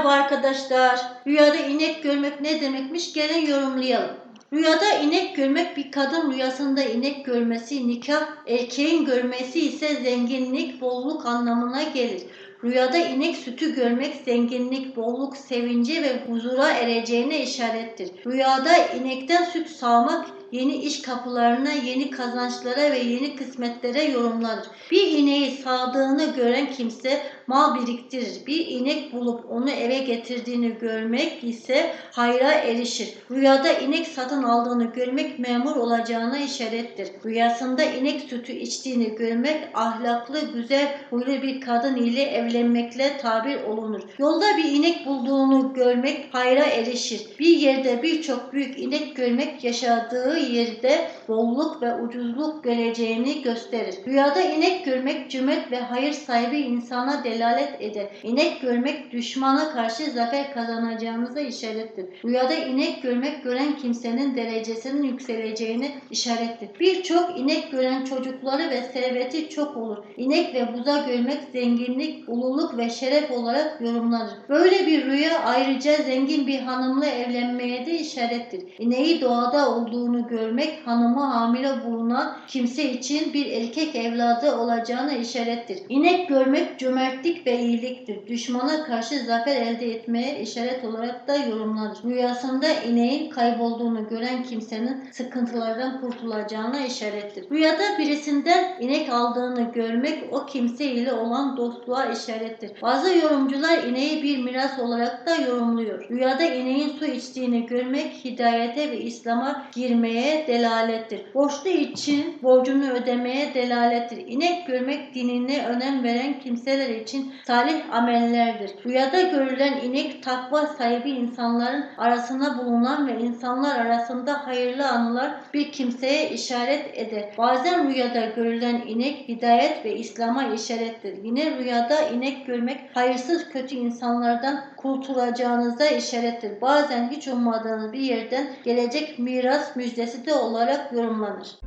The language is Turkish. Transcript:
arkadaşlar. Rüyada inek görmek ne demekmiş? Gelin yorumlayalım. Rüyada inek görmek bir kadın rüyasında inek görmesi nikah, erkeğin görmesi ise zenginlik, bolluk anlamına gelir. Rüyada inek sütü görmek zenginlik, bolluk, sevince ve huzura ereceğine işarettir. Rüyada inekten süt sağmak yeni iş kapılarına, yeni kazançlara ve yeni kısmetlere yorumlanır. Bir ineği sağdığını gören kimse mal biriktirir. Bir inek bulup onu eve getirdiğini görmek ise hayra erişir. Rüyada inek satın aldığını görmek memur olacağına işarettir. Rüyasında inek sütü içtiğini görmek ahlaklı, güzel, huylu bir kadın ile evlenmekle tabir olunur. Yolda bir inek bulduğunu görmek hayra erişir. Bir yerde birçok büyük inek görmek yaşadığı yerde bolluk ve ucuzluk göreceğini gösterir. Rüyada inek görmek cömert ve hayır sahibi insana delalet eder. İnek görmek düşmana karşı zafer kazanacağınıza işarettir. Rüyada inek görmek gören kimsenin derecesinin yükseleceğini işarettir. Birçok inek gören çocukları ve serveti çok olur. İnek ve buza görmek zenginlik, ululuk ve şeref olarak yorumlanır. Böyle bir rüya ayrıca zengin bir hanımla evlenmeye de işarettir. İneği doğada olduğunu görmek hanımı hamile bulunan kimse için bir erkek evladı olacağına işarettir. İnek görmek cömertlik ve iyiliktir. Düşmana karşı zafer elde etmeye işaret olarak da yorumlanır. Rüyasında ineğin kaybolduğunu gören kimsenin sıkıntılardan kurtulacağına işarettir. Rüyada birisinden inek aldığını görmek o kimse ile olan dostluğa işarettir. Bazı yorumcular ineği bir miras olarak da yorumluyor. Rüyada ineğin su içtiğini görmek hidayete ve İslam'a girmeye delalettir. Borçlu için borcunu ödemeye delalettir. İnek görmek dinine önem veren kimseler için salih amellerdir. Rüyada görülen inek takva sahibi insanların arasında bulunan ve insanlar arasında hayırlı anılar bir kimseye işaret eder. Bazen rüyada görülen inek hidayet ve İslam'a işarettir. Yine rüyada inek görmek hayırsız kötü insanlardan kurtulacağınıza işarettir. Bazen hiç ummadığınız bir yerden gelecek miras müjdesi de olarak yorumlanır.